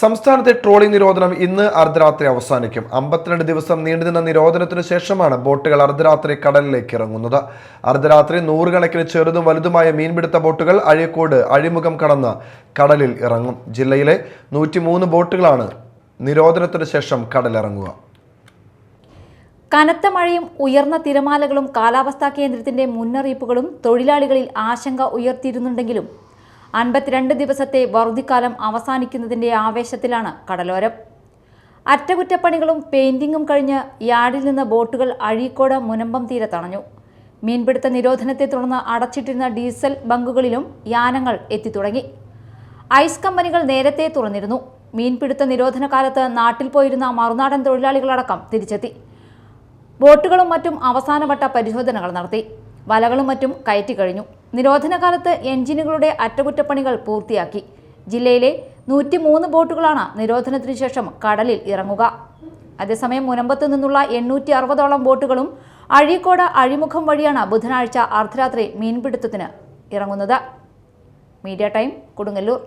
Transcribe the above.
സംസ്ഥാനത്തെ ട്രോളിംഗ് നിരോധനം ഇന്ന് അർദ്ധരാത്രി അവസാനിക്കും. അമ്പത്തിരണ്ട് ദിവസം നീണ്ടുനിന്ന നിരോധനത്തിന് ശേഷമാണ് ബോട്ടുകൾ അർദ്ധരാത്രി കടലിലേക്ക് ഇറങ്ങുന്നത്. അർദ്ധരാത്രി നൂറുകണക്കിന് ചെറുതും വലുതുമായ മീൻപിടുത്ത ബോട്ടുകൾ അഴീക്കോട് അഴിമുഖം കടന്ന് കടലിൽ ഇറങ്ങും. ജില്ലയിലെ നൂറ്റിമൂന്ന് ബോട്ടുകളാണ് നിരോധനത്തിന് ശേഷം കടലിറങ്ങുക. കനത്ത മഴയും ഉയർന്ന തിരമാലകളും കാലാവസ്ഥാ കേന്ദ്രത്തിന്റെ മുന്നറിയിപ്പുകളും തൊഴിലാളികളിൽ ആശങ്ക ഉയർത്തിയിരുന്നുണ്ടെങ്കിലും അൻപത്തിരണ്ട് ദിവസത്തെ വറുതിക്കാലം അവസാനിക്കുന്നതിന്റെ ആവേശത്തിലാണ് കടലോരം. അറ്റകുറ്റപ്പണികളും പെയിന്റിങ്ങും കഴിഞ്ഞ് യാർഡിൽ നിന്ന് ബോട്ടുകൾ അഴീക്കോട് മുനമ്പം തീരത്തണഞ്ഞു മീൻപിടുത്ത നിരോധനത്തെ തുടർന്ന് അടച്ചിട്ടിരുന്ന ഡീസൽ ബങ്കുകളിലും യാനങ്ങൾ എത്തിത്തുടങ്ങി. ഐസ് കമ്പനികൾ നേരത്തെ തുറന്നിരുന്നു. മീൻപിടുത്ത നിരോധന കാലത്ത് നാട്ടിൽ പോയിരുന്ന മറുനാടൻ തൊഴിലാളികളടക്കം തിരിച്ചെത്തി. ബോട്ടുകളും മറ്റും അവസാനവട്ട പരിശോധനകൾ നടത്തി. വലകളും മറ്റും കയറ്റി കഴിഞ്ഞു. നിരോധന കാലത്ത് എഞ്ചിനുകളുടെ അറ്റകുറ്റപ്പണികൾ പൂർത്തിയാക്കി. ജില്ലയിലെ നൂറ്റിമൂന്ന് ബോട്ടുകളാണ് നിരോധനത്തിനു ശേഷം കടലിൽ ഇറങ്ങുക. അതേസമയം മുനമ്പത്ത് നിന്നുള്ള എണ്ണൂറ്റി അറുപതോളം ബോട്ടുകളും അഴീക്കോട് അഴിമുഖം വഴിയാണ് ബുധനാഴ്ച അർദ്ധരാത്രി മീൻപിടുത്തത്തിന് ഇറങ്ങുന്നത്. Media time Kodungallur.